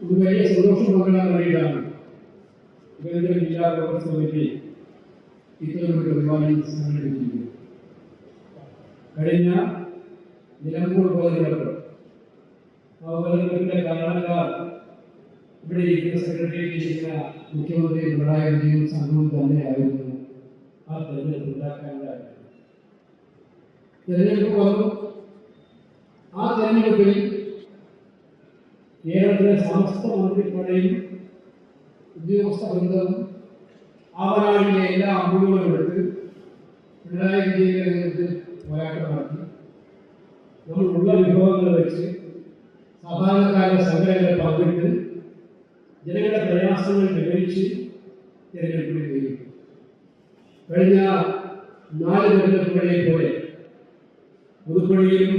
ഇത് വലിയ സന്തോഷം പങ്കിടാൻ വേണ്ടിയിട്ടാണ് ഇവരുടെ ജില്ലാ കോൺഗ്രസ് കമ്മിറ്റി ഇത്തരമൊരു പരിപാടി സംഘടിപ്പിക്കുന്നത് കഴിഞ്ഞ നിലമ്പൂർ ആ ഉപതെരഞ്ഞെടുപ്പിന്റെ കാരണക്കാർ ഇവിടെ ഇരിക്കുന്ന സെക്രട്ടറി ചെയ്യുന്ന മുഖ്യമന്ത്രി പിണറായി വിജയൻ സംഘവും തന്നെയായിരുന്നു ആ തെരഞ്ഞെടുപ്പ് ഉണ്ടാക്കാനുണ്ടായിരുന്നത് തെരഞ്ഞെടുപ്പ് വന്നു. ആ തെരഞ്ഞെടുപ്പിൽ കേരളത്തിലെ സമസ്ത മന്ത്രിപ്പടയും ഉദ്യോഗസ്ഥ ബന്ധവും ആവനാടിലെ എല്ലാ അമ്പുകളും എടുത്ത് പിണറായി വിജയന്റെ നേതൃത്വത്തിൽ പോരാട്ടം നടത്തി. നമ്മളുള്ള വിഭവങ്ങൾ വെച്ച് സാധാരണക്കാരുടെ സംഘടനകൾ പങ്കിട്ട് ജനങ്ങളുടെ പ്രയാസങ്ങൾ വിവരിച്ച് തിരഞ്ഞെടുപ്പിൽ നേരിട്ടു കഴിഞ്ഞ നാല് തിരഞ്ഞെടുപ്പുകളെ പോലെ പുതുപ്പള്ളിയിലും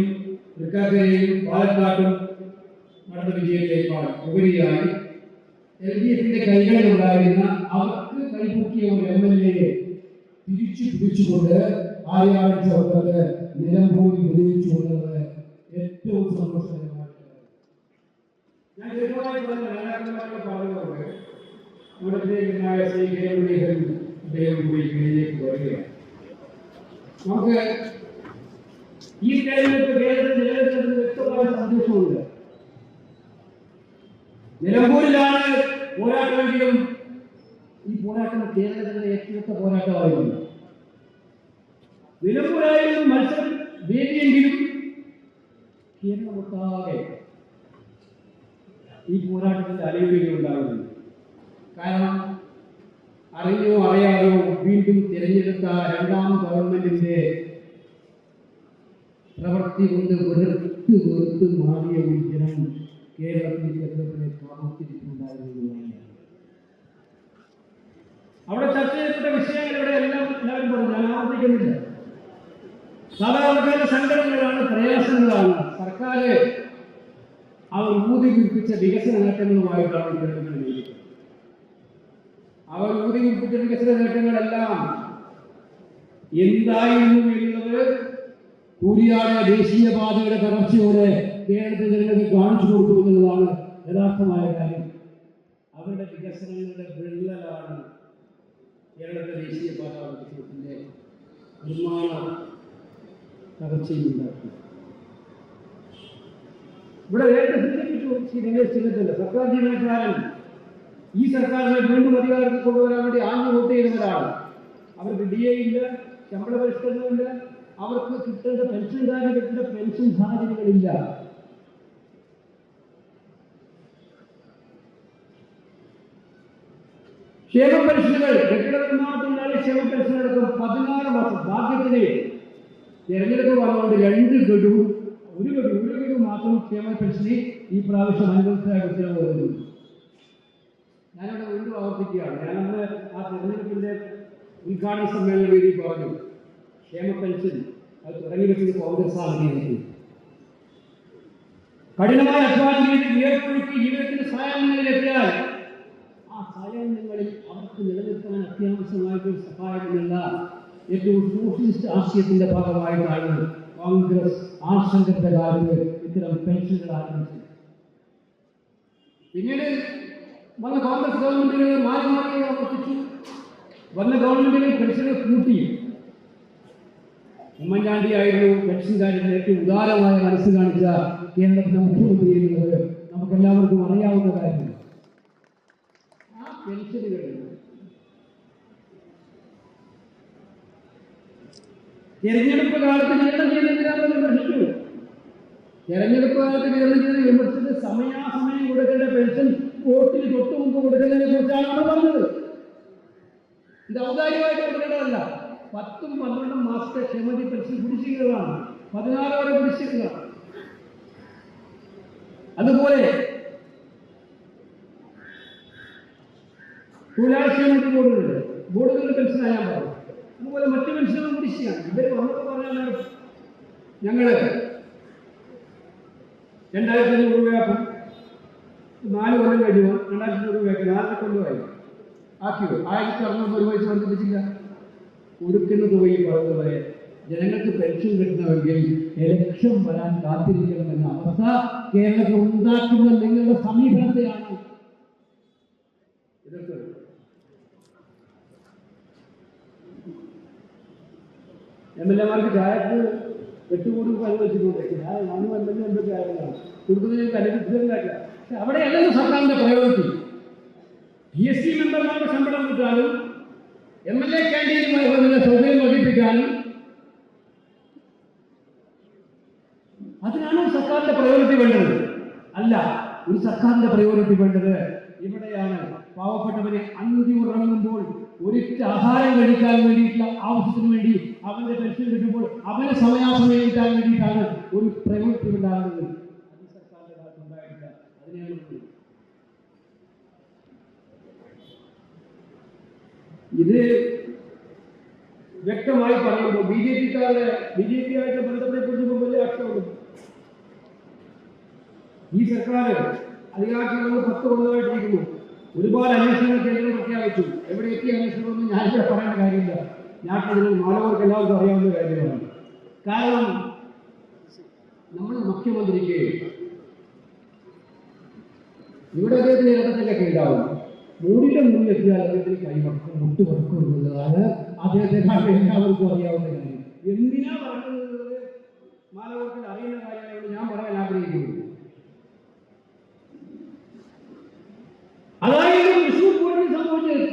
തൃക്കാക്കരയിലും പാലക്കാട്ടും നടന്ന വിജയത്തേക്കാൾ ഉപരിയായി എൽ ഡി എഫിന്റെ കൈകളിലുണ്ടായിരുന്ന അവർക്ക് കൈപൊക്കിയ ഒരു എം എൽ എയെ തിരിച്ചു പിടിച്ചുകൊണ്ട് ആര്യാഴ്ച വന്നത് നിലമ്പൂരിൽ വിജയിച്ചുകൊണ്ടത് ഏറ്റവും സന്തോഷകരമായിട്ടുള്ളത് ഞാൻ ചെറുതായി പറഞ്ഞ നേതാക്കന്മാരോട് പറഞ്ഞതുകൊണ്ട് ഇവിടത്തേക്കായ ശ്രീ കെ മുരളീധരൻ അദ്ദേഹം നമുക്ക് ഈ തെരഞ്ഞെടുപ്പ് കേരളത്തിൽ നിലനിൽക്കുന്നത് വ്യക്തമായ സന്ദേശമുണ്ട് നിലമ്പൂരിലാണ് പോരാട്ടമെങ്കിലും ഈ പോരാട്ടം കേരളത്തിലെ ഏറ്റവും പോരാട്ടമായിരുന്നു. നിലമ്പൂരായിരുന്നു മത്സരം വേദിയെങ്കിലും കേരളമൊട്ടാകെ ഈ പോരാട്ടത്തിന്റെ അലയൊലികൾ ഉണ്ടാകുന്നു കാരണം അറിഞ്ഞോ അറിയാതോ വീണ്ടും തിരഞ്ഞെടുത്ത രണ്ടാം ഗവൺമെന്റിന്റെ പ്രവൃത്തി കൊണ്ട് വെറുത്ത് വെറുത്ത് മാറിയ ഒരു ജനം തെരഞ്ഞെടുപ്പിനെ കാത്തിരിക്കുന്നുണ്ടായിരുന്നു അവിടെ ചർച്ച ചെയ്യപ്പെട്ട വിഷയങ്ങൾ ഇവിടെ എല്ലാം എല്ലാവരും പറഞ്ഞു. ഞാൻ ആവർത്തിക്കുന്നില്ല. സാധാരണക്കാരുടെ സംഘടനകളാണ് പ്രയാസങ്ങളാണ്. സർക്കാർ അവർ ഊതി പിടിപ്പിച്ച വികസന നേട്ടങ്ങളുമായിട്ടാണ് തെരഞ്ഞെടുപ്പിനെ അവർ ഊതി പിടിപ്പിച്ച വികസന നേട്ടങ്ങളെല്ലാം എന്തായിരുന്നു എന്നുള്ളത് കൂരിയാട് ദേശീയപാതയുടെ തകർച്ചയോടെ കേരളത്തിൽ ജനങ്ങൾക്ക് കാണിച്ചു കൊടുത്തു എന്നുള്ളതാണ് യഥാർത്ഥമായ കാര്യം. അവരുടെ വികസനങ്ങളുടെ വിള്ളലാണ് കേരളത്തിലെ ദേശീയ വികസനത്തിന്റെ നിർമ്മാണ തകർച്ചയുണ്ടാക്കി ഇവിടെ നേരത്തെ സൂചിപ്പിച്ചു സർക്കാർ ജീവനക്കാരൻ ഈ സർക്കാരിനെ വീണ്ടും അധികാരത്തിൽ കൊണ്ടുവരാൻ വേണ്ടി ആഞ്ഞു വോട്ട് ചെയ്യുന്നവരാണ്. അവർക്ക് ഡി എ ഇല്ല ശമ്പള പരിഷ്കരണമില്ല അവർക്ക് കിട്ടേണ്ട പെൻഷൻകാരന് കിട്ടേണ്ട പെൻഷൻ സാഹചര്യങ്ങളില്ല. ക്ഷേമ പെൻഷനുകൾ കെട്ടിട നിർമ്മാണത്തിനായി ക്ഷേമ പെൻഷൻ അടക്കം പതിനാറ് മാസം ഭാഗ്യത്തിന് തിരഞ്ഞെടുപ്പ് വന്നുകൊണ്ട് രണ്ട് ഗഡു ഒരു ഗഡു ഒരു ഗഡു മാത്രം ക്ഷേമ ഈ പ്രാവശ്യം അനുഭവത്തിനായി ഉത്തരവ് ഞാനവിടെ വീണ്ടും ആവർത്തിക്കുകയാണ്. ഞാനന്ന് ആ തിരഞ്ഞെടുപ്പിന്റെ ഉദ്ഘാടന സമ്മേളന വേദി പറഞ്ഞു. ക്ഷേമ പെൻഷൻ അത് തുടങ്ങി വെച്ചത് കോൺഗ്രസ് ആണ് കേരളത്തിൽ കഠിനമായ അധ്വാനം ചെയ്ത് വിയർപ്പൊഴുക്കി സഹായം സായാഹ്നങ്ങളിലെത്തിയാൽ ആ സായാഹ്നങ്ങളിൽ അവർക്ക് നിലനിൽക്കാൻ അത്യാവശ്യമായിട്ട് സഹായമെന്നുള്ള ഏറ്റവും സോഷ്യലിസ്റ്റ് ആശയത്തിന്റെ ഭാഗമായിട്ടാണ് കോൺഗ്രസ് ആശങ്കത്തെ കാലത്ത് ഇത്തരം പെൻഷനുകൾ ആരംഭിച്ചത്. പിന്നീട് വന്ന കോൺഗ്രസ് ഗവൺമെന്റുകൾ മാറി മാറി ആവർത്തിച്ചു. വന്ന ഗവൺമെന്റുകൾ പെൻഷനുകൾ കൂട്ടി. ഉമ്മൻചാണ്ടി ആയിരുന്നു പെൻഷൻകാരുടെ ഏറ്റവും ഉദാരമായ മനസ്സ് കാണിച്ച കേരളത്തിലെ മുഖ്യമന്ത്രി എന്നുള്ളത് നമുക്ക് എല്ലാവർക്കും അറിയാവുന്ന കാര്യമാണ്. പെൻഷനുകൾ തെരഞ്ഞെടുപ്പ് കാലത്ത് വിതരണം ചെയ്യുന്നതിനാണ് വിമർശിച്ചു തെരഞ്ഞെടുപ്പ് കാലത്ത് വിതരണം ചെയ്ത് വിമർശിച്ചത് സമയാസമയം കൊടുക്കേണ്ട പെൻഷൻ വോട്ടിന് തൊട്ട് മുമ്പ് കൊടുക്കുന്നതിനെ കുറിച്ചാണ് നമ്മൾ പറഞ്ഞത്. ഇത് ഔദാരികമായിട്ട് കൊടുക്കേണ്ടതല്ല. പത്തും പന്ത്രണ്ടും മാസത്തെ ക്ഷമതി പെൻഷൻ കുടിശ്ശികകളാണ്. പതിനാറ് വരെ കുടിശ്ശികകളാണ്. അതുപോലെ തൊഴിലാളിക്ഷേമത്തിൽ ബോർഡുകളുണ്ട് ബോർഡുകളുടെ ഞാൻ പറഞ്ഞു അതുപോലെ മറ്റു മനുഷ്യരും കൂടി ചെയ്യാം. ഇവർ വന്നപ്പോൾ പറഞ്ഞാൽ ഞങ്ങൾ രണ്ടായിരത്തി അഞ്ഞൂറ് രൂപയാക്കും നാല് കൊല്ലം കഴിയുമ്പോൾ രണ്ടായിരത്തി അഞ്ഞൂറ് രൂപയാക്കി നാലര കൊല്ലമായി ആക്കിയോ ആയിരത്തി അറുന്നൂറ് രൂപ വെച്ച് വർദ്ധിപ്പിച്ചില്ല കൊടുക്കുന്ന തുകയിൽ പറഞ്ഞതുപോലെ പോലെ ജനങ്ങൾക്ക് പെൻഷൻ കിട്ടണമെങ്കിൽ ഇലക്ഷൻ വരാൻ കാത്തിരിക്കണമെന്ന അവസ്ഥ കേരളത്തിൽ ഉണ്ടാക്കുന്ന നിങ്ങളുടെ സമീപനത്തെയാണ് എം എൽ എമാർക്ക് ചായക്ക് എട്ടുകൂടി അനുവദിച്ചിട്ടുണ്ട് ഞാൻ ഞാനും എം എൽ എ എന്തൊക്കെ അനുവദിച്ചിട്ടില്ല പക്ഷെ അവിടെയല്ലല്ലോ സർക്കാരിന്റെ പ്രയോറിറ്റി പി എസ് സി മെമ്പർമാരുടെ ശമ്പളം കിട്ടാനും എം എൽ എ ക്യാന്റീനുമായി സൗകര്യം വർദ്ധിപ്പിക്കാനും അതിനാണ് സർക്കാരിന്റെ പ്രയോറിറ്റി വേണ്ടത്. അല്ല ഒരു സർക്കാരിന്റെ പ്രയോറിറ്റി വേണ്ടത് ഇവിടെയാണ്. പാവപ്പെട്ടവരെ അന്തി ഉറങ്ങുമ്പോൾ ഒരിറ്റ് ആഹാരം കഴിക്കാൻ വേണ്ടിയിട്ടുള്ള ആവശ്യത്തിന് വേണ്ടി അവന്റെ പെൻഷൻ കിട്ടുമ്പോൾ അവനെ സമയാസമയം കിട്ടാൻ വേണ്ടിയിട്ടാണ് ഒരു പ്രവൃത്തി ഉണ്ടാകുന്നത്. ഇത്. വ്യക്തമായി പറയുമ്പോൾ ബി ജെ പിക്കാരുടെ ബി ജെ പി ആയിട്ട് ബന്ധത്തെ കുറിച്ച് വലിയ അർത്ഥമുണ്ട് ഈ സർക്കാർ അധികാരത്തിൽ നമ്മൾ പത്ത് കൊല്ലമായിട്ടിരിക്കുന്നു. ഒരുപാട് അന്വേഷണങ്ങൾ കേന്ദ്രം പ്രഖ്യാപിച്ചു എവിടെ എത്തിയ അന്വേഷണമൊന്നും ഞാനിവിടെ പറയേണ്ട കാര്യമില്ല. ഇതിൽ മാനവർക്ക് എല്ലാവർക്കും അറിയാവുന്ന കാര്യമാണ്. കാരണം നമ്മൾ മുഖ്യമന്ത്രിക്ക് ഇവിടെ അദ്ദേഹത്തിന് ഇടത്തൊക്കെ ഉണ്ടാവും മുന്നിൽ എത്തിയാൽ അദ്ദേഹത്തിന് കൈവക്കും മുട്ടു വടക്കും എന്നുള്ളതാണ് അദ്ദേഹത്തെ എല്ലാവർക്കും അറിയാവുന്ന കാര്യം. എന്തിനാ പറയുന്നത് മാനവർക്ക് അറിയുന്ന കാര്യങ്ങളോട് ഞാൻ പറയാൻ ആഗ്രഹിക്കുന്നു. അതായത് വിഷു സംഭവിച്ചത്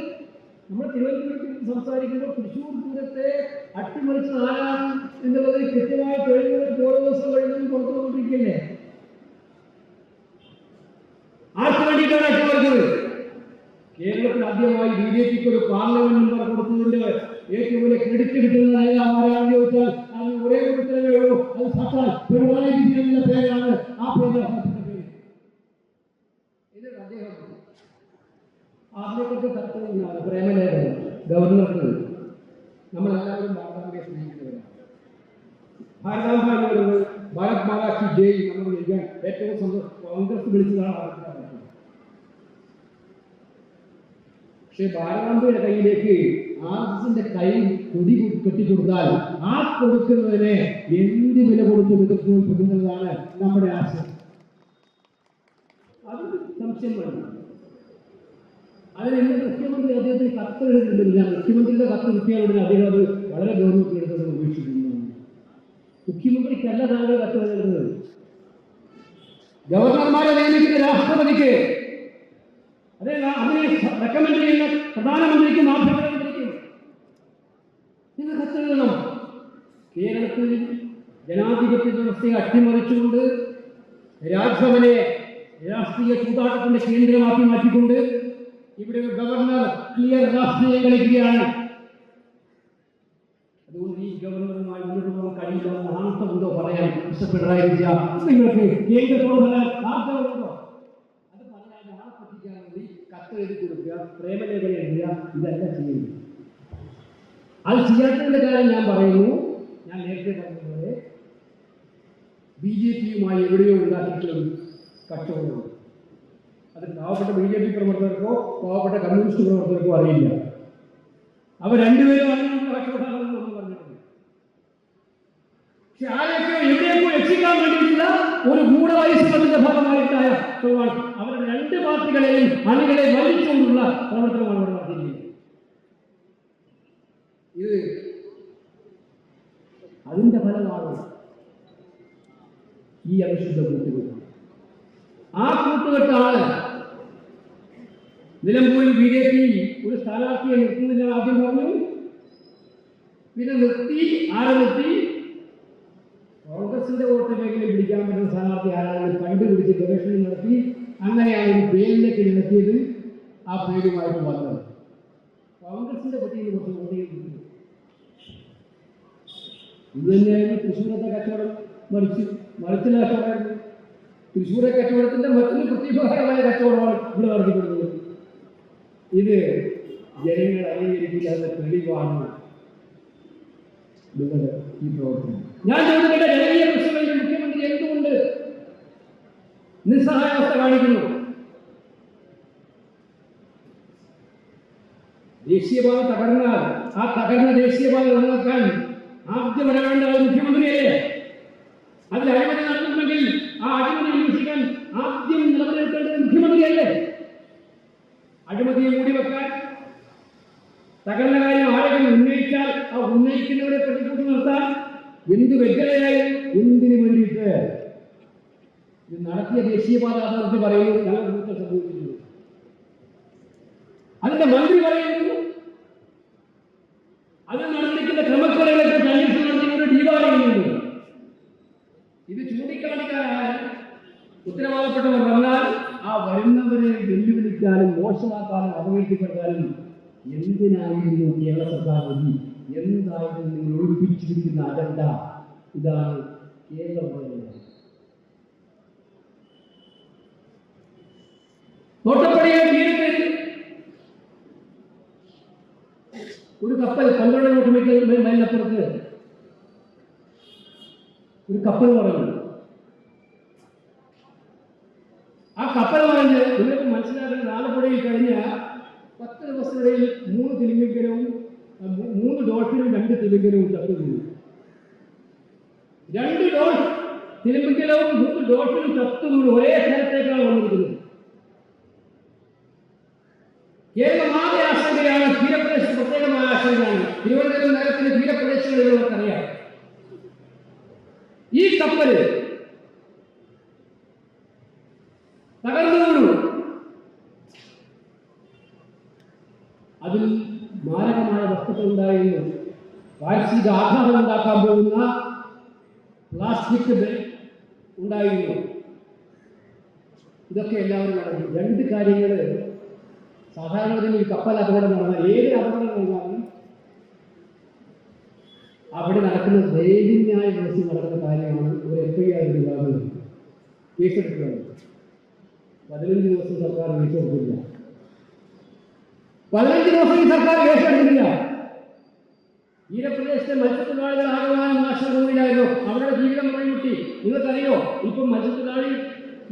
നമ്മൾ തിരുവനന്തപുരത്ത് സംസാരിക്കുമ്പോൾ തൃശ്ശൂർ പൂരത്തെ അട്ടിമറിച്ച് ആരാണ് എന്നുള്ളത് കൃത്യമായ തെളിവുകൾ ഓരോ ദിവസം കഴിഞ്ഞും പുറത്തു കൊണ്ടിരിക്കില്ലേ ആർക്ക് വേണ്ടിയിട്ടാണ് അട്ടിമറിച്ചത്? കേരളത്തിൽ ആദ്യമായി ബി ജെ പിക്ക് ഒരു പാർലമെന്റ് മെമ്പർ കൊടുത്തതിന്റെ ഏറ്റവും വലിയ ക്രെഡിറ്റ് കിട്ടുന്നത് ആരാണെന്ന് ചോദിച്ചാൽ അതിന് ഒരേ ഉത്തരവേ ഉള്ളൂ. അത് സർക്കാർ. പിണറായി വിജയന്റെ പേരാണ് ആ പേര് അദ്ദേഹത്തിന്റെ പേര് ഇത് അദ്ദേഹം അതിനെക്കുറിച്ച് തത്വമാണ് പ്രേമലേഖനം ഗവർണർക്ക് നമ്മളെല്ലാവരും ഭാരതാംബയെ സ്നേഹിക്കുന്നവരാണ്. ഭാരതാംബ എന്ന് പറയുന്നത് ഭാരത് മാതാ ജയ് നമ്മൾ വിളിക്കാൻ ഏറ്റവും സന്തോഷം കോൺഗ്രസ് വിളിച്ചതാണ് ആദ്യത്തെ കാലത്ത്. പക്ഷേ ഭാരതാംബയുടെ കയ്യിലേക്ക് ആർഎസ്എസിന്റെ കൈ കൊടി കെട്ടിക്കൊടുത്താൽ ആ കൊടുക്കുന്നതിനെ എന്ത് വില കൊടുത്ത് എതിർത്തുകൊണ്ടിരിക്കുന്നതാണ് നമ്മുടെ ആശയം. അത് സംശയം വേണം അതിന് മുഖ്യമന്ത്രി അദ്ദേഹത്തിന് കത്ത് എഴുതുന്നില്ല മുഖ്യമന്ത്രിയുടെ കത്ത് കിട്ടിയാൽ അദ്ദേഹം അത് വളരെ ഗൗരവത്തിൽ എടുത്തത് ഉപേക്ഷിക്കുന്നു. മുഖ്യമന്ത്രിക്കല്ല താങ്കൾ കത്ത് എഴുതുന്നത്. ഗവർണർമാരെ നിയമിക്കുന്ന രാഷ്ട്രപതിക്ക് അതെ അതിനെ റെക്കമെൻഡ് ചെയ്യുന്ന പ്രധാനമന്ത്രിക്കും ആഭ്യന്തരമന്ത്രിക്കും നിങ്ങൾ കത്തെഴുതണം കേരളത്തിൽ ജനാധിപത്യ വ്യവസ്ഥയെ അട്ടിമറിച്ചുകൊണ്ട് രാജ്ഭവനെ രാഷ്ട്രീയ ചൂതാട്ടത്തിന്റെ കേന്ദ്രമാക്കി മാറ്റിക്കൊണ്ട് ഇവിടെ ഗവർണർ ക്ലിയർ രാഷ്ട്രീയം കളിക്കുകയാണ്. അതുകൊണ്ട് ഈ ഗവർണറുമായി മുന്നോട്ട് പോകാൻ കഴിയില്ല നാണത്തമുണ്ടോ പറയാൻ മിസ്റ്റർ നിങ്ങൾക്ക് കേന്ദ്രത്തോട് ആഗ്രഹമുണ്ടോ അത് പറയാൻ ആളെ പറ്റിക്കാൻ വേണ്ടി കത്ത് എഴുതി കൊടുക്കുക പ്രേമലേഖനം എഴുതുക ഇതെല്ലാം ചെയ്യുന്നു അത് ചെയ്യാത്തതിന്റെ കാര്യം ഞാൻ പറയുന്നു. ഞാൻ നേരത്തെ പറഞ്ഞതുപോലെ ബി ജെ പിയുമായി എവിടെയോ ഉണ്ടാക്കിയിട്ടുള്ള കച്ചവടമുണ്ട്. അത് പാവപ്പെട്ട ബി ജെ പി പ്രവർത്തകർക്കോ പാവപ്പെട്ട കമ്മ്യൂണിസ്റ്റ് പ്രവർത്തകർക്കോ അറിയില്ല. അവർ രണ്ടുപേരും അങ്ങനെയുള്ള കച്ചവടമാണെന്ന് പറഞ്ഞിട്ടുണ്ട് പക്ഷെ ആരെയൊക്കെയോ എവിടെയൊക്കെയോ രക്ഷിക്കാൻ വേണ്ടിയിട്ടുള്ള ഒരു ഗൂഢവൈശ്വരത്തിന്റെ ഭാഗമായിട്ടായ അവരുടെ രണ്ട് പാർട്ടികളെയും അണികളെ വലിച്ചുകൊണ്ടുള്ള പ്രവർത്തനമാണ് ഇവിടെ നടത്തിയിരിക്കുന്നത്. ഇത് അതിന്റെ ഫലമാണ് ഈ അവിശുദ്ധ കൂട്ടുകെട്ട്. ആ കൂട്ടുകെട്ടാണ് നിലമ്പൂരിൽ ബി ജെ പി ഒരു സ്ഥാനാർത്ഥിയെ നിർത്തുന്നില്ല ആദ്യം പറഞ്ഞു പിന്നെ നിർത്തി ആരെ നിർത്തി? കോൺഗ്രസിന്റെ വോട്ട് മേഖലയിൽ പിടിക്കാൻ പറ്റുന്ന സ്ഥാനാർത്ഥി ആരാണെന്ന് കണ്ടുപിടിച്ച് ഗവേഷണം നടത്തി അങ്ങനെയാണ് ഒരു പേരിലേക്ക് നിർത്തിയത് ആ പേരുമായിട്ട് വന്നത്. കോൺഗ്രസിന്റെ പട്ടികയിൽ കുറച്ച് വോട്ടുകൾ ഇത് തന്നെയായിരുന്നു തൃശ്ശൂരത്തെ കച്ചവടം. മറിച്ച് മറിച്ചില്ല തൃശ്ശൂരെ കച്ചവടത്തിന്റെ മറ്റൊരു പ്രത്യേകമായ കച്ചവടമാണ് ഇവിടെ നടത്തിക്കൊടുക്കുന്നത് ഇത് ജനങ്ങൾ അംഗീകരിക്കില്ലാതെ തെളിവാണ് ഈ പ്രവർത്തനം. ഞാൻ ചോദിക്കട്ടെ ജനകീയ പ്രശ്നങ്ങളിൽ മുഖ്യമന്ത്രി എന്തുകൊണ്ട് നിസ്സഹായാവസ്ഥ കാണിക്കുന്നു? ദേശീയപാത തകർന്നാൽ ആ തകർന്ന ദേശീയപാത നിലനിർത്താൻ ആദ്യം ഇടപെടേണ്ടത് മുഖ്യമന്ത്രിയല്ലേ? അതിൽ അഴിമതി നടത്തുന്നുണ്ടെങ്കിൽ ആ അഴിമതി അന്വേഷിക്കാൻ ആദ്യം നിലനിൽക്കേണ്ടത് മുഖ്യമന്ത്രിയല്ലേ? അഴിമതിയെ മൂടി വെക്കാൻ സകല കാര്യം ആരെങ്കിലും ഉന്നയിച്ചാൽ ആ ഉന്നയിക്കുന്നവരെ പ്രതികൂട്ടി നിർത്താൻ എന്ത് വ്യഗ്രതയായി എന്തിനു വേണ്ടിയിട്ട്? ഇത് നടത്തിയ ദേശീയപാത അതോറിറ്റി പറയുന്നു ഞങ്ങൾ കുറ്റം സംഭവിക്കുന്നു അതിന്റെ മന്ത്രി പറയുന്നു അത് നടത്തിക്കൊണ്ട് ഡീവാർ ചെയ്യുന്നുണ്ട് ഇത് ചൂണ്ടിക്കാണിക്കാനാണ് ഉത്തരവാദപ്പെട്ടവർ വന്നാൽ ആ വരുന്നവരെ വെല്ലുവിളിക്കാനും മോശമാക്കാനും അപകീർത്തിപ്പെട്ടാലും എന്തിനായിരുന്നു കേരള സർക്കാർ വിധി എന്തായിരുന്നു നിങ്ങൾ ഒഴിപ്പിച്ചിരിക്കുന്ന അജണ്ട ഇതാണ് കേരളം പറയുന്നത്. തോട്ടപ്പടിയെ തീരത്ത് ഒരു കപ്പൽ പന്ത്രണ്ട് കിലോമീറ്റർ മൈലപ്പുറത്ത് ഒരു കപ്പൽ പറഞ്ഞു. ആ കപ്പൽ പറഞ്ഞ് നിങ്ങൾക്ക് മനസ്സിലാക്കുന്ന ആലപ്പുഴയിൽ കഴിഞ്ഞ പത്ത് ദിവസത്തിനിടയിൽ മൂന്ന് തിലിംഗിക്കരവും മൂന്ന് ഡോൾഫിനും രണ്ട് തിലിംഗരവും ചത്തു വീണു രണ്ട് ഡോൾ തിലിംബിക്കലവും മൂന്ന് ഡോൾഫിനും ചത്തു വീണു ഒരേ സ്ഥലത്തേക്കാണ് വന്നിരിക്കുന്നത്. കേരളമാകെ ആശങ്കയാണ് തീരപ്രദേശം പ്രത്യേകമായ ആശങ്കയാണ്. തിരുവനന്തപുരം നഗരത്തിന്റെ തീരപ്രദേശങ്ങളിലുള്ളവർക്കറിയാം ഈ കപ്പൽ തകർന്നു അതിൽ മാരകമായ വസ്തുക്കൾ ഉണ്ടായിരുന്നു വാർഷിക ആഘാതം ഉണ്ടാക്കാൻ പോകുന്ന പ്ലാസ്റ്റിക് ഉണ്ടായിരുന്നു. ഇതൊക്കെ എല്ലാവരും നടന്നു രണ്ട് കാര്യങ്ങൾ സാധാരണഗതിയിൽ ഒരു കപ്പൽ അപകടം നടന്നാൽ ഏത് അപകടം നടന്നാലും അവിടെ നടക്കുന്ന ദൈന്യമായ മനസ്സിൽ നടക്കുന്ന കാര്യമാണ് ഒരു എഫ് ഐ ആർ വിഭാഗം കേസെടുക്കുന്നത് പതിനഞ്ച് ദിവസം സർക്കാർ കേസെടുക്കില്ല പതിനഞ്ച് ദിവസം ഈ സർക്കാർ കേസെടുക്കില്ല തീരപ്രദേശത്തെ മത്സ്യത്തൊഴിലാളികൾ ആകമാനം നാശനഭൂമിയിലായിരുന്നു അവരുടെ ജീവിതം വഴിമുട്ടി നിങ്ങൾക്കറിയോ? ഇപ്പം മത്സ്യത്തൊഴിലാളി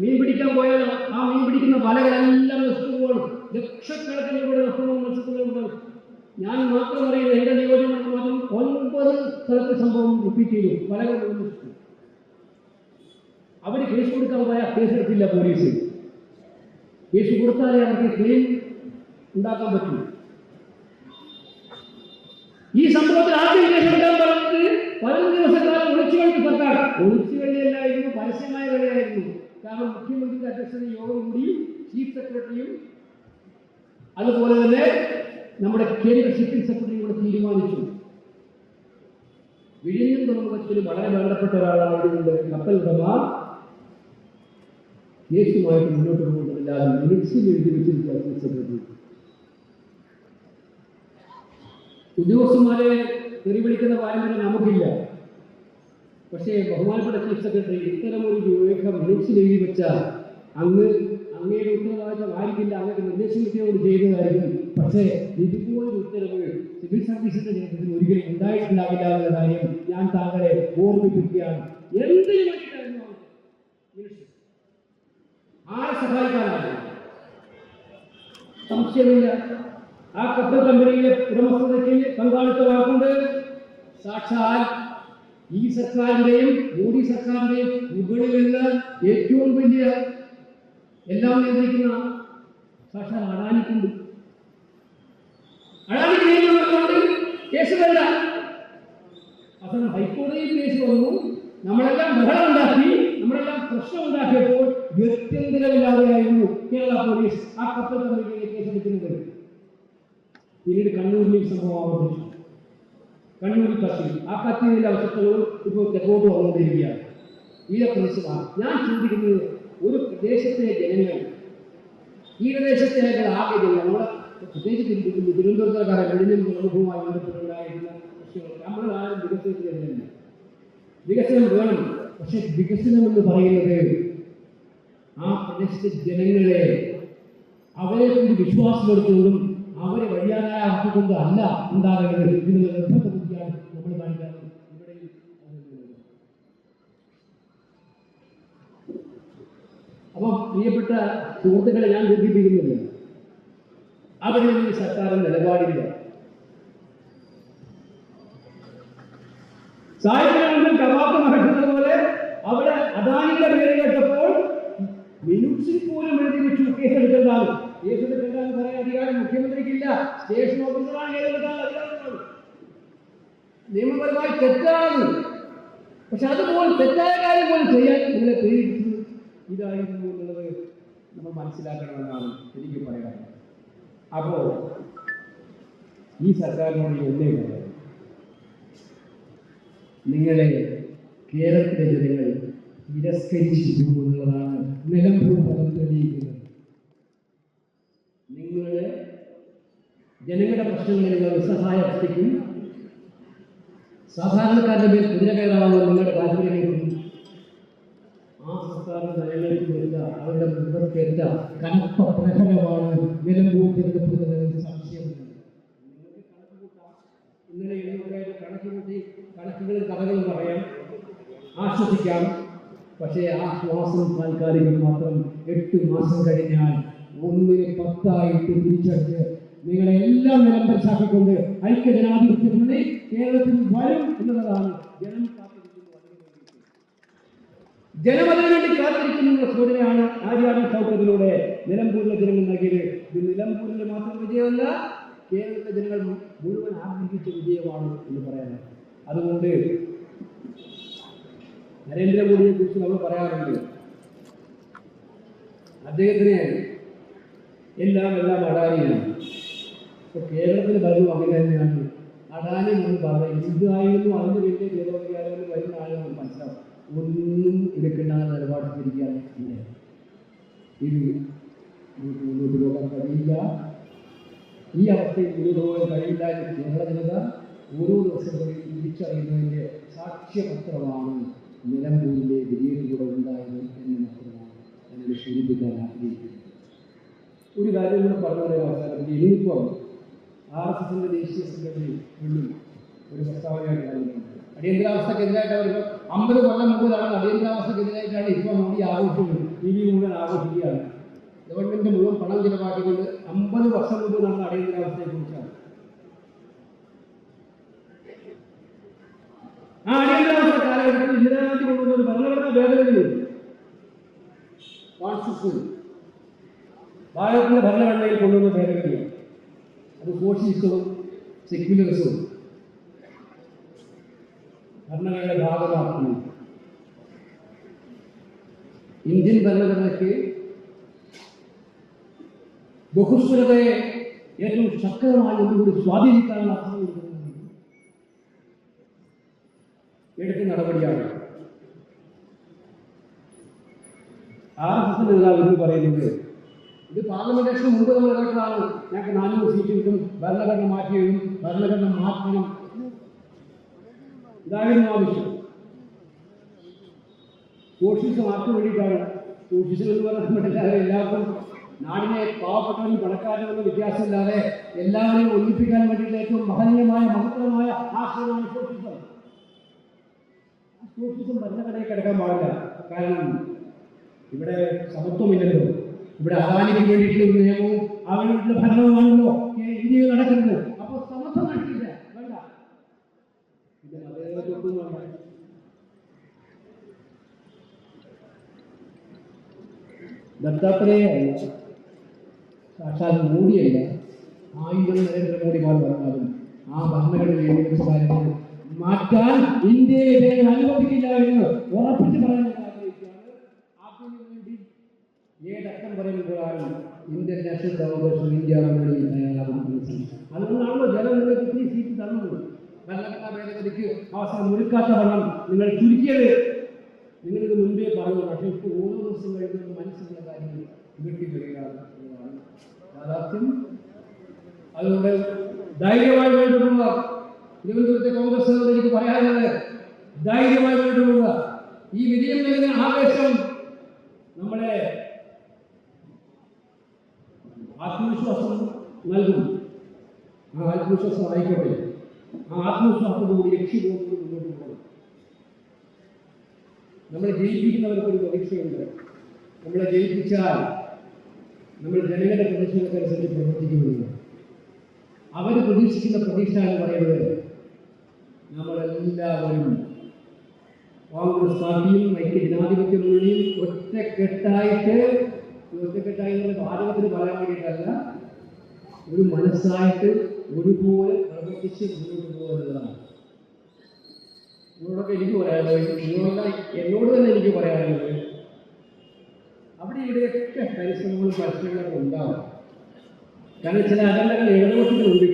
മീൻ പിടിക്കാൻ പോയാൽ ആ മീൻ പിടിക്കുന്ന വലകളെല്ലാം നശിച്ചു പോകണം ലക്ഷക്കണക്കിന് രൂപയുടെ നഷ്ടങ്ങളും മത്സ്യത്തൊഴിലാളികൾ ഞാൻ മാത്രം അറിയുന്നത് എന്റെ നിയോജകമണ്ഡലം മാത്രം ഒൻപത് സ്ഥലത്ത് സംഭവം റിപ്പീറ്റ് ചെയ്തു. വലകൾ അവർ കേസ് കൊടുക്കാൻ പോയാൽ കേസെടുത്തില്ല പോലീസ്. കേസ് കൊടുത്താലേ അവർക്ക് ക്ലെയിം ഉണ്ടാക്കാൻ പറ്റൂ. ഈ സംഭവത്തിൽ ആദ്യം കേസെടുക്കാൻ പറഞ്ഞത് പതിനഞ്ച് ദിവസക്കാലം ഒളിച്ചു കളി സർക്കാർ ഒളിച്ചു കളിയല്ലായിരുന്നു പരസ്യമായ കളിയായിരുന്നു. കാരണം മുഖ്യമന്ത്രിയുടെ അധ്യക്ഷത യോഗം കൂടി ചീഫ് സെക്രട്ടറിയും അതുപോലെ തന്നെ നമ്മുടെ കേന്ദ്ര സിറ്റിംഗ് സെക്രട്ടറിയും കൂടെ തീരുമാനിച്ചു. വിഴിഞ്ഞം തുറമുഖത്തിൽ വളരെ വേണ്ടപ്പെട്ട ഒരാളായതുകൊണ്ട് കപ്പൽ ഉടമ കേസുമായിട്ട് മുന്നോട്ട് പോകുന്നതില്ലാതെ മിനിറ്റ്സിൽ എഴുതി ചീഫ് സെക്രട്ടറി ഉദ്യോഗസ്ഥന്മാരെ തെറി വിളിക്കുന്ന പാരമ്പര്യം നമുക്കില്ല. പക്ഷേ ബഹുമാനപ്പെട്ട ചീഫ് സെക്രട്ടറി ഇത്തരം ഒരു രേഖ മിനിറ്റ്സിൽ എഴുതി വെച്ചാൽ അങ്ങ് അങ്ങയുടെ ഉത്തരവാദിത്തം ആയിരിക്കില്ല അങ്ങയുടെ നിർദ്ദേശം കിട്ടിയവർ ചെയ്യുന്നതായിരിക്കും പക്ഷേ ഇതുപോലൊരു ഉത്തരവ് സിവിൽ സർവീസിന്റെ നേതൃത്വത്തിൽ ഒരിക്കലും ഉണ്ടായിട്ടുണ്ടാവില്ല എന്ന കാര്യം ഞാൻ താങ്കളെ ഓർമ്മിപ്പിക്കുകയാണ്. എന്തിനു വേണ്ടിയിട്ടായിരുന്നു? ആരെ സഹായിക്കാനാണ്? സംശയമില്ല. ആ കപ്പൽ കമ്പനിയിലെ ഉടമസ്ഥതയ്ക്ക് പങ്കാളിത്തമാക്കൊണ്ട് സാക്ഷാൽ ഈ സർക്കാരിന്റെയും മോദി സർക്കാരിന്റെയും മുകളിലുള്ള ഏറ്റവും വലിയ എല്ലാം നിയന്ത്രിക്കുന്ന സാക്ഷാൽ അടാനിക്കുണ്ട് അടാനിക്ക് നിയമങ്ങളുണ്ട് കേസ് വേണ്ട അവസാനം ഹൈക്കോടതിയിൽ കേസ് വന്നു. നമ്മളെല്ലാം ബഹളം ഉണ്ടാക്കി. നമ്മളെല്ലാം പ്രശ്നം ഉണ്ടാക്കിയപ്പോൾ ഗത്യന്തരമില്ലാതെയായിരുന്നു കേരള പോലീസ് ആ കപ്പൽ കമ്പനിയെ കേസെടുക്കുന്നത് പിന്നീട് കണ്ണൂരിൽ സംഭവം ആവർത്തിച്ചു. കണ്ണൂരിൽ കത്തി ആ കത്തിയുടെ അവസരങ്ങളും ഇപ്പോൾ തെക്കോട്ട് വന്നുകൊണ്ടിരിക്കുകയാണ് ഈ പ്രശ്നമാണ് ഞാൻ ചിന്തിക്കുന്നത് ഒരു പ്രദേശത്തെ ജനങ്ങൾ ഈ പ്രദേശത്തെ ആകെ ജനങ്ങൾ പ്രത്യേകിച്ച് തിരു- തിരുവനന്തപുരത്തുകാരെ വെളിഞ്ഞം പ്രമുഖവുമായി ബന്ധപ്പെട്ടുണ്ടായിരുന്ന പ്രശ്നങ്ങൾ നമ്മുടെ ആരും വികസനത്തിൽ വികസനം വേണം. പക്ഷെ വികസനം എന്ന് പറയുന്നത് ആ പ്രദേശത്തെ ജനങ്ങളെ അവരെ കൊണ്ട് വിശ്വാസമെടുത്തുകൊണ്ടും അവരെ വഴിയാതായ ആക്കിക്കൊണ്ട് അല്ല ഉണ്ടാകേണ്ടത് ഇതിനുള്ള നിർബന്ധ ബുദ്ധിയാണ് നമ്മൾ കാണിക്കാറ് അപ്പം പ്രിയപ്പെട്ട സുഹൃത്തുക്കളെ ഞാൻ ബന്ധിപ്പിക്കുന്നില്ല അവിടെ ഈ സർക്കാർ നിലപാടില്ല. അദാനിയുടെ പേര് കേട്ടപ്പോൾ മിനുസിൽ പോലും എഴുതി വെച്ചു. കേസെടുക്കുന്നതാണ് എടുക്കേണ്ടതാണ് കേസ് എടുക്കേണ്ടെന്ന് പറയാൻ അധികാരം മുഖ്യമന്ത്രിക്കില്ല. സ്റ്റേഷൻ ഓഫീസറാണ് നിയമപരമായി തെറ്റാണ്. പക്ഷെ അതുപോലെ തെറ്റായ കാര്യം പോലും ചെയ്യാൻ നിങ്ങളെ പ്രേരിപ്പിച്ചത് ഇതായിരുന്നു എന്നുള്ളത് നമ്മൾ മനസ്സിലാക്കണമെന്നാണ് എനിക്ക് പറയാൻ അപ്പോ ഈ സർക്കാരിനോട് ഒന്നേ പറയാം നിങ്ങളെ കേരളത്തിലെ ജനങ്ങൾ തിരസ്കരിച്ചിരിക്കുന്നു എന്നുള്ളതാണ് നിലമ്പൂർ ഫലം തെളിയിക്കുന്നത്. നിങ്ങളുടെ ജനങ്ങളുടെ പ്രശ്നങ്ങളിൽ നിങ്ങൾ നിസ്സഹായ അവസ്ഥയ്ക്കും സാധാരണക്കാരുടെ മേൽ കുതിര കയറാവുന്ന നിങ്ങളുടെ താല്പര്യങ്ങൾക്കും ആ സർക്കാരിന്റെ നയങ്ങൾക്ക് വരുന്ന അവരുടെ മുൻപത്തേറ്റ കനത്ത പ്രഹരമാണ് നിലമ്പൂർ തിരഞ്ഞെടുപ്പ് സംശയമില്ല ഇന്നലെ എഴുന്നൂറായിട്ട് കണക്ക് കൂട്ടി കണക്കുകളും കഥകളും പറയാം. ആശ്വസിക്കാം. പക്ഷേ ആ ശ്വാസം താൽക്കാലികം മാത്രം എട്ട് മാസം കഴിഞ്ഞാൽ ഒന്നിന് പത്തായിട്ട് തിരിച്ചടിച്ച് നിങ്ങളെ എല്ലാം നിലംപരിശാക്കിക്കൊണ്ട് ഐക്യ ജനാധിപത്യ മുന്നണി കേരളത്തിൽ വരും എന്നുള്ളതാണ് ജനം. ജനം അതിനു വേണ്ടി കാത്തിരിക്കുന്ന സൂചനയാണ് ആര്യാടൻ സൗകര്യത്തിലൂടെ നിലമ്പൂരിലെ ജനങ്ങൾ നൽകിയത്. ഇത് നിലമ്പൂരിലെ മാത്രം വിജയമല്ല കേരളത്തിലെ ജനങ്ങൾ മുഴുവൻ ആഗ്രഹിച്ച വിജയമാണ് എന്ന് പറയാനാണ്. അതുകൊണ്ട് നരേന്ദ്രമോദിയെ കുറിച്ച് നമ്മൾ പറയാറുണ്ട്. അദ്ദേഹത്തിന് എല്ലാം എല്ലാം അടാനിയാണ് ഇപ്പൊ കേരളത്തിൽ ഭരണം അങ്ങനെ തന്നെയാണ്. അടാനി എന്ന് പറയുന്നത് ഇതായിരുന്നു അതിന് വലിയ ദേവവികാരം വരുന്ന ആളുകൾ മനസ്സിലാവും. ഒന്നും എടുക്കേണ്ട നിലപാട് തിരിക്കാൻ ഇല്ല ഇത് മുന്നോട്ട് പോകാൻ കഴിയില്ല. ഈ അവസ്ഥയിൽ മുന്നോട്ട് പോകാൻ കഴിയില്ല എന്ന് കേരള ജനത ഓരോ ദിവസങ്ങളിൽ തിരിച്ചറിയുന്നതിന്റെ സാക്ഷ്യപത്രമാണ്. നിലമ്പൂരിലെ വിജയത്തിലൂടെ ഉണ്ടായത് എന്ന് മാത്രമാണ് അതിനെ സൂചിപ്പിക്കാൻ ആഗ്രഹിക്കുന്നത്. ഒരു കാര്യം കൂടെ പറഞ്ഞു അവസാനം. ഇനിയിപ്പം ആർ എസ് എസിന്റെ ദേശീയ സെക്രട്ടറി വീണ്ടും ഒരു പ്രസ്താവനയായിട്ട് നൽകുന്നുണ്ട്. അടിയന്തരാവസ്ഥക്കെതിരായിട്ട് അവർ അമ്പത് കൊല്ലം മുമ്പ് നടന്ന അടിയന്തരാവസ്ഥക്കെതിരായിട്ടാണ് ഇപ്പോൾ മോദി ആഘോഷിക്കുന്നത്. ടി വി മുഴുവൻ ആഘോഷിക്കുകയാണ്. ഗവൺമെന്റ് മുഴുവൻ പണം ചിലവാക്കിക്കൊണ്ട് അമ്പത് വർഷം മുമ്പ് നടന്ന അടിയന്തരാവസ്ഥയെ കുറിച്ചാണ് ആ അടിയന്തരാവസ്ഥ കാലഘട്ടത്തിൽ ഇന്ദിരാഗാന്ധി കൊണ്ടുവന്ന ഒരു ഭരണഘടനാ ഭേദഗതിയുണ്ട് കോൺസ്റ്റിറ്റ്യൂഷൻ ഭാരതത്തിന്റെ ഭരണഘടനയിൽ കൊണ്ടുവന്ന ഭേദഗതിയാണ്. അത് സോഷ്യലിസവും സെക്യുലറിസവും ഭരണഘടനയുടെ ഭാഗമാക്കുന്നു. ഇന്ത്യൻ ഭരണഘടനയ്ക്ക് ബഹുസ്വരതയെ ഏറ്റവും ശക്തമായി ഒന്നുകൂടി സ്വാധീനിക്കാനുള്ള അർത്ഥം എടുത്ത നടപടിയാണ്. ആർ എസ് നേതാവ് എന്ന് പറയുന്നത് ഇത് പാർലമെന്റ് ഇലക്ഷന് മുമ്പ് നമ്മൾ ഇടപെട്ടതാണ് ഞങ്ങൾക്ക് നാനൂറ് സീറ്റ് കിട്ടും ഭരണഘടന മാറ്റി എഴുതും ഭരണഘടന മാറ്റണം. ഇതായിരുന്നു ആവശ്യം. സോഷ്യലിസം മാറ്റാൻ വേണ്ടിയിട്ടാണ്. സോഷ്യലിസം എന്ന് പറഞ്ഞാൽ എല്ലാവർക്കും നാടിനെ പാവപ്പെട്ടവനും പണക്കാരനും വ്യത്യാസമില്ലാതെ എല്ലാവരെയും ഒന്നിപ്പിക്കാൻ വേണ്ടിയിട്ടുള്ള ഏറ്റവും മഹനീയമായ മഹത്തരമായ ആശയമാണ് സോഷ്യലിസം സോഷ്യലിസം ഭരണഘടനയിൽ കിടക്കാൻ പാടില്ല. കാരണം ഇവിടെ സമത്വമില്ലല്ലോ. ഇവിടെ അദാനിക്ക് വേണ്ടിയിട്ടുള്ള നിയമവും അവരുടെ ഭരണവുമാണല്ലോ. ഇന്ത്യയിൽ നടക്കുന്നത്. അപ്പോൾ സമത്വം നടക്കില്ല വേണ്ട. പിന്നെ മതേതരത്വം വേണ്ട. ദത്താത്രേയ അല്ല സാക്ഷാൽ മോഡിയല്ല. ആയിരം നരേന്ദ്രമോദിമാർ പറഞ്ഞാലും ആ ഭരണഘടനയെ കാര്യങ്ങൾ മാറ്റാൻ ഇന്ത്യയെ ദൈവം അനുവദിക്കില്ല എന്ന് ഉറപ്പിച്ച് പറയാൻ ആഗ്രഹിക്കുകയാണ്. അതിനു വേണ്ടി ഏതക്കം പറയുമ്പോഴാണ് ഇന്ത്യൻ നാഷണൽ കോൺഗ്രസ് ഇന്ത്യ മുന്നണി തയ്യാറാകും എന്ന് സംശയം. അതുകൊണ്ടാണല്ലോ ജനം നിങ്ങൾക്ക് ഇത്തിരി സീറ്റ് തന്നത്. ഭരണഘടനാ ഭേദഗതിക്ക് അവസരം ഒരുക്കാത്ത നിങ്ങൾ ചുരുക്കിയത്. നിങ്ങളിത് മുൻപേ പറഞ്ഞു പക്ഷേ ഇപ്പോൾ ഓരോ ദിവസം കഴിയുന്ന മനസ്സിലുള്ള കാര്യങ്ങൾ ഇവർക്ക് എന്നതാണ് യാഥാർത്ഥ്യം. അതുകൊണ്ട് ധൈര്യമായി പോവുക തിരുവനന്തപുരത്തെ കോൺഗ്രസ് എനിക്ക് പറയാനുള്ളത് ധൈര്യമായി മുന്നോട്ട് പോവുക. ഈ വിജയം നൽകുന്ന ആവേശം നമ്മളെ ആത്മവിശ്വാസം നൽകും. ആ ആത്മവിശ്വാസം ആയിക്കോട്ടെ. ആ ആത്മവിശ്വാസത്തോടുകൂടി ലക്ഷ്യബോധത്തോട് മുന്നോട്ട് പോകണം. നമ്മളെ ജയിപ്പിക്കുന്നവർക്കൊരു പ്രതീക്ഷയുണ്ട്. നമ്മളെ ജയിപ്പിച്ചാൽ നമ്മൾ ജനങ്ങളുടെ പ്രതീക്ഷകൾക്കനുസരിച്ച് പ്രവർത്തിക്കുന്നുണ്ട്. അവർ പ്രതീക്ഷിക്കുന്ന പ്രതീക്ഷ എന്ന് പറയുന്നത് നമ്മളെല്ലാവരും കോൺഗ്രസ് പാർട്ടിയും ഐക്യ ജനാധിപത്യ ഒറ്റക്കെട്ടായിട്ട് ഒറ്റക്കെട്ടായി ഭാരതത്തിന് പറയാൻ വേണ്ടിയിട്ടല്ല ഒരു മനസ്സായിട്ട് ഒരുപോലെ പ്രവർത്തിച്ച് മുന്നോട്ട് പോകുന്നതാണ് നിങ്ങളോടൊക്കെ എനിക്ക് പറയാനുള്ളത് നിങ്ങളോട് എന്നോട് തന്നെ എനിക്ക് പറയാനുള്ളത് അവിടെ ഇവിടെയൊക്കെ പരിശ്രമങ്ങളും പരിശ്രമങ്ങളൊക്കെ ഉണ്ടാവും. കാരണം ചില അജണ്ടകൾ ഇടതുപക്ഷത്തിലുണ്ട്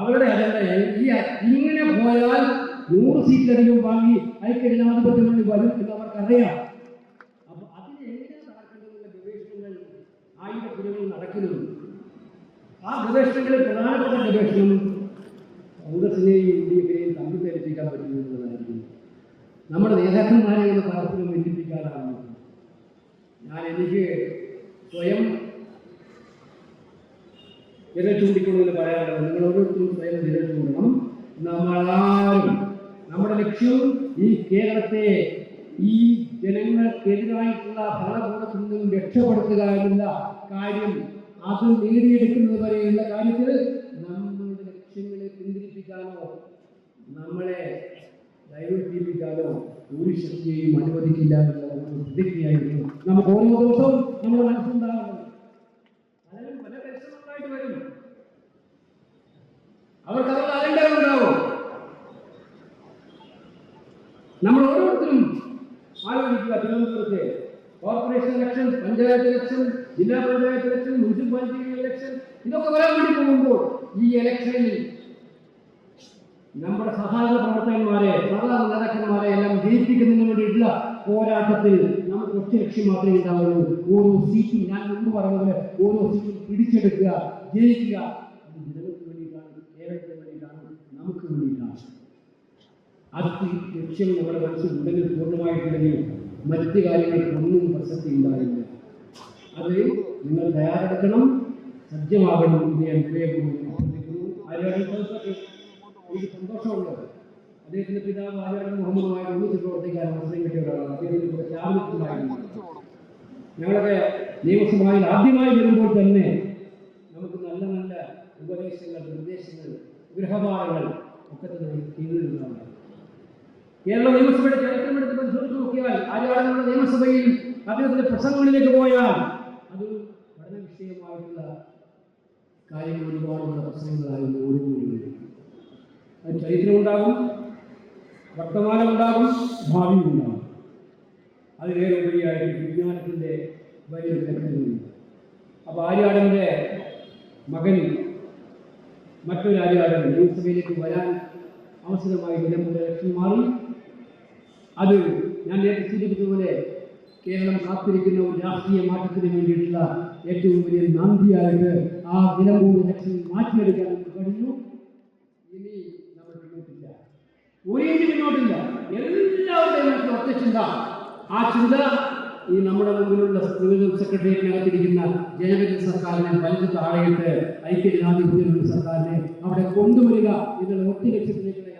അവരുടെ അജണ്ട ഈ ഇങ്ങനെ പോയാൽ നൂറ് സീറ്റിലധികം വാങ്ങി ഐക്യ ജനാധിപത്യം വേണ്ടി വരും എന്ന് അവർക്കറിയാം. അപ്പൊ അതിന് എങ്ങനെ നടക്കേണ്ടതുള്ള ഗവേഷണങ്ങൾ ആയിരപ്പുരകൾ നടക്കുന്നുണ്ട്. ആ ഗവേഷണങ്ങളിൽ പ്രധാനപ്പെട്ട ഗവേഷണം കോൺഗ്രസിനെയും യു ഡി എഫിനെയും തമ്മിൽ ധരിപ്പിക്കാൻ പറ്റുന്നു നമ്മുടെ എന്ന പരസ്പരം ബന്ധിപ്പിക്കാനാണ് ഞാൻ എനിക്ക് സ്വയം വിരൽ ചൂണ്ടിക്കൊണ്ടെന്ന് പറയാനുള്ളത് നിങ്ങൾ ഓരോരുത്തരും സ്വയം വിരൽ ചൂണ്ടണം നമ്മളാരും നമ്മുടെ ലക്ഷ്യം ഈ കേരളത്തെ ഈ ജനങ്ങൾക്കെതിരായിട്ടുള്ള ഭരണകൂടത്തിൽ നിന്നും രക്ഷപ്പെടുത്തുക എന്നുള്ള കാര്യം അത് നേടിയെടുക്കുന്നത് വരെയുള്ള കാര്യത്തിൽ നമ്മളുടെ ലക്ഷ്യങ്ങളെ പിന്തിരിപ്പിക്കാനോ നമ്മളെ ദൈവീകരിക്കാനോ ഒരു ശക്തിയെയും അനുവദിക്കില്ല എന്നുള്ള പ്രതിജ്ഞയായിരുന്നു. നമുക്ക് ഓരോ ദിവസവും നമ്മുടെ മനസ്സുണ്ടാകുന്നത് പലരും പല പരിശ്രമങ്ങളായിട്ട് വരും അവർക്ക് അവരുടെ അജണ്ടകളുണ്ടാവും നമ്മൾ ഓരോരുത്തരും ആലോചിക്കുക തിരുവനന്തപുരത്തെ കോർപ്പറേഷൻ ഇലക്ഷൻ പഞ്ചായത്ത് ഇലക്ഷൻ ജില്ലാ പഞ്ചായത്ത് ഇലക്ഷൻ മുനിസിപ്പാലിറ്റി ഇലക്ഷൻ ഇതൊക്കെ വരാൻ വേണ്ടി പോകുമ്പോൾ ഈ ഇലക്ഷനിൽ നമ്മുടെ സഹായ പ്രവർത്തകന്മാരെ സാധാരണ നേതാക്കന്മാരെ എല്ലാം ജയിപ്പിക്കുന്നതിന് വേണ്ടിയിട്ടുള്ള പോരാട്ടത്തിൽ നമുക്ക് ഒറ്റ ലക്ഷ്യം മാത്രമേ ഉണ്ടാവുള്ളൂ ഓരോ സീറ്റും ഞാൻ മുമ്പ് ഓരോ സീറ്റും പിടിച്ചെടുക്കുക ജയിക്കുക അത് ജനങ്ങൾക്ക് വേണ്ടിയിട്ടാണ് കേരളത്തിന് വേണ്ടിയിട്ടാണ് നമുക്ക് വേണ്ടിയിട്ടാണ് അത് ലക്ഷ്യം നമ്മുടെ മനസ്സിൽ ഉണ്ടെങ്കിൽ പൂർണമായിട്ടുണ്ടെങ്കിൽ മറ്റ് കാര്യങ്ങൾക്കൊന്നും പ്രസക്തി ഉണ്ടാകില്ല അത് നിങ്ങൾ തയ്യാറെടുക്കണം സജ്ജമാകണം എന്ന് ഞാൻ ആര്യാടൻ എനിക്ക് സന്തോഷമുണ്ട്. അദ്ദേഹത്തിന്റെ പിതാവ് ആര്യാടൻ മുഹമ്മദുമായി ഒന്നിച്ച് പ്രവർത്തിക്കാൻ അവസരം കിട്ടിയ ഒരാളാണ് അദ്ദേഹത്തിന് ക്യാബിനറ്റിലായിരുന്നു ഞങ്ങളൊക്കെ നിയമസഭയിൽ ആദ്യമായി വരുമ്പോൾ തന്നെ നമുക്ക് നല്ല നല്ല ഉപദേശങ്ങൾ നിർദ്ദേശങ്ങൾ ഗൃഹപാഠങ്ങൾ ഒക്കെ തന്നെ കേരള നിയമസഭയുടെ ചരിത്രം എടുത്ത് പരിശോധിച്ച് നോക്കിയാൽ ആര്യാടനുള്ള നിയമസഭയിൽ അദ്ദേഹത്തിന്റെ പ്രസംഗങ്ങളിലേക്ക് പോയാൽ അത് പഠന വിഷയമായിട്ടുള്ള കാര്യങ്ങൾ ഒരുപാടുള്ള പ്രസംഗങ്ങളായിരുന്നു ഓരോന്നും അത് ചരിത്രം ഉണ്ടാകും വർത്തമാനം ഉണ്ടാകും ഭാവി ഉണ്ടാകും. അതിലേറെ ഉപരിയായിട്ട് വിജ്ഞാനത്തിന്റെ വലിയ ലക്ഷണങ്ങളുണ്ട് അപ്പോൾ ആര്യാടന്റെ മകൻ മറ്റൊരു ആര്യാടൻ നിയമസഭയിലേക്ക് വരാൻ അവസരമായി നിലമ്പൂർ ഇലക്ഷൻ മാറി. അത് ഞാൻ നേരത്തെ സൂചിപ്പിച്ചതുപോലെ കേരളം കാത്തിരിക്കുന്ന ഒരു രാഷ്ട്രീയ മാറ്റത്തിന് വേണ്ടിയിട്ടുള്ള ഏറ്റവും വലിയ നാന്തിയായിട്ട് ആ നിലമ്പൂർ ഇലക്ഷൻ മാറ്റിയെടുക്കാൻ നമുക്ക് കഴിഞ്ഞു. ഇനി നമ്മൾ മുന്നോട്ടില്ല ഒരു മുന്നോട്ടില്ല എല്ലാവരുടെയും മനസ്സിൽ ഒറ്റ ആ ചിന്ത ഈ നമ്മുടെ മുമ്പിലുള്ള സെക്രട്ടേറിയറ്റിനകത്തിരിക്കുന്ന ജനവിധി സർക്കാരിനെ വലിച്ചു താഴെയിട്ട് ഐക്യജനാധിപത്യ സർക്കാരിനെ അവിടെ കൊണ്ടുവരിക എന്നുള്ള ഒറ്റ ലക്ഷ്യത്തിലേക്കുള്ള